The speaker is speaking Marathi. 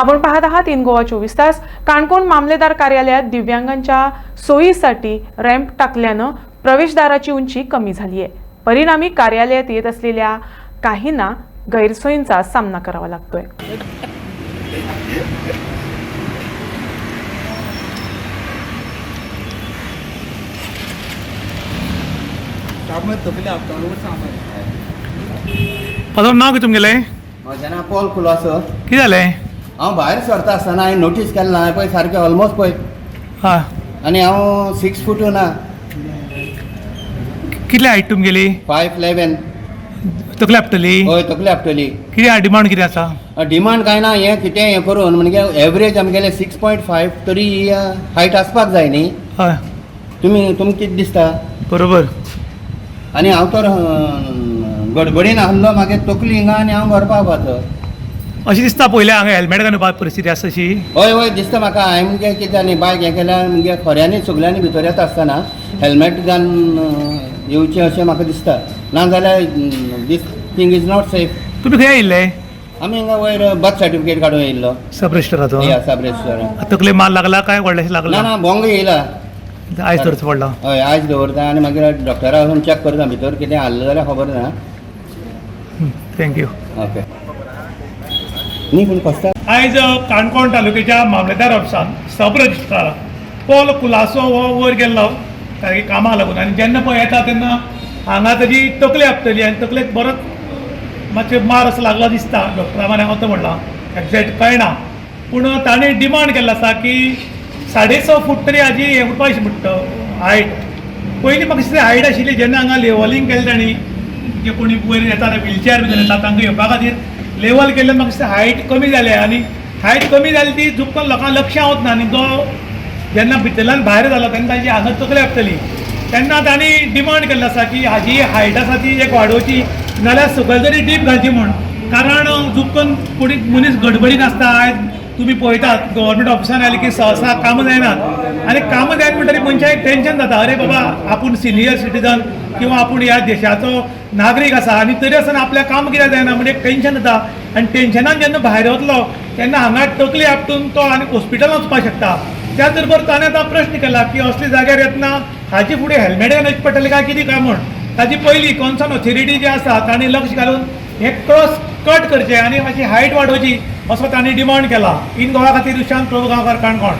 आपण पाहत आहात इन गोवा चोवीस तास. काणकोण मामलेदार कार्यालयात दिव्यांगांच्या सोयीसाठी रॅम्प टाकल्यानं प्रवेशद्वाराची उंची कमी झाली आहे परिणामी कार्यालयात येत असलेल्या काहींना गैरसोयींचा सामना करावा लागतोय. नाव तुमगेलें म्हजें नांव पॉल कुलासो कितें जालें हांव भायर सरता आसतना हांवें नोटीस केलें ना पळय सारकें ऑलमोस्ट पळय आनी हांव सिक्स फूट ना कितली हायट तुमगेली फायव इलेवन तकली आपटली हय तकली आपटली कितें डिमांड कितें आसा डिमांड काय ना हें कितें हें करून. म्हणजे एवरेज आमगेलें सिक्स पॉयंट फायव तरी हायट आसपाक जाय न्ही हय. तुमी तुमकां कितें दिसता? बरोबर. आनी हांव तर गडबडीन आहलो मागीर तकली हिंगा आनी हांव घरा पावपाचो अशें दिसता पयलें हांगा हेल्मेट घालून परिस्थिती आसा अशी. हय हय दिसता म्हाका. हांवें म्हणजे कितें जालें बायक हें केल्यार म्हणजे खऱ्यांनी सगल्यांनी भितर येता आसतना हेल्मेट घालून येवचें अशें म्हाका दिसता. नाजाल्यार this thing is not safe तुमी खंय येयल्ले आमी हिंगा वयर बर्थ सर्टिफिकेट काडून येयल्लो सब रजिस्टराचो या सब रेस्टॉरंट तकले माल लागला काय? व्हडलेशें ना लागला? ना भोंग येयला. आयज धरचो पडला. हय आयज दवरता आनी मागीर डॉक्टरा वचून चॅक करता. भितर कितें हाडलें जाल्यार खबर ना. Thank you okay. न्ही पूण कोस्ता आयज काणकोण तालुक्याच्या मामलेदार ऑफिसान सब रजिस्ट्रार पोल कुलासो हो वयर गेल्लो तागे कामाक लागून. आनी जेन्ना पळय येता तेन्ना हांगा ताजी तकली आपतली आनी तकलेक बरोच मातशें म्हणजे मार असो लागलो दिसता. डॉक्टरा म्हणे तो म्हणला एक्झॅक्ट कळना पूण ताणें डिमांड केल्लो आसा की साडे स फूट तरी हाजी हें उरपाची म्हणटा हायट पयलीं म्हाका दिसता हायट आशिल्ली जेन्ना हांगा लेवलिंग केलें ताणी जे कोणी वयर येता व्हिलचॅर बी येता तांकां येवपा खातीर लेवल केल्ले म्हाका हायट कमी जाले आनी हायट कमी जाली ती चुकून लोकांक लक्ष आवत ना आनी जो जेन्ना भितरल्यान भायर जालो तेन्ना ताची हांगा तकली आपतली तेन्ना तांणी डिमांड केल्लो आसा की हाजी हायट आसा ती एक वाडोवची नाल्यार सकयल तरी डीप घालची म्हूण कारण चुकून कोणी मनीस गडबडीन आसता तुम्ही तुमी पळयतात गव्हर्मेंट ऑफिसान आले की सहसा कामां जायनात आनी कामां जायना म्हणटरी मनशाक टेन्शन जाता अरे बाबा आपूण सिनियर सिटीजन किंवा आपूण ह्या देशाचो नागरीक आसा आनी तरी आसतना आपल्या काम कित्याक जायना म्हणजे एक टेन्शन जाता आनी टेन्शनान जेन्ना भायर वतलो तेन्ना हांगा तकली आपटून तो आनी हॉस्पिटलान वचपाक शकता. त्याच बरोबर ताणें आतां प्रश्न केला की असले जाग्यार येतना हाचे फुडें हेल्मेट घालचे पडटलें काय कितें काय म्हण ताची पयली कॉन्सर्न ऑथॉरिटी जी आसा तांणी लक्ष घालून हे क्रॉस कट करचे आनी मातशी हायट वाडोवची असो तांणी डिमांड केला. इन गोवा खातीर दुशांत प्रभू गांवकार काणकोण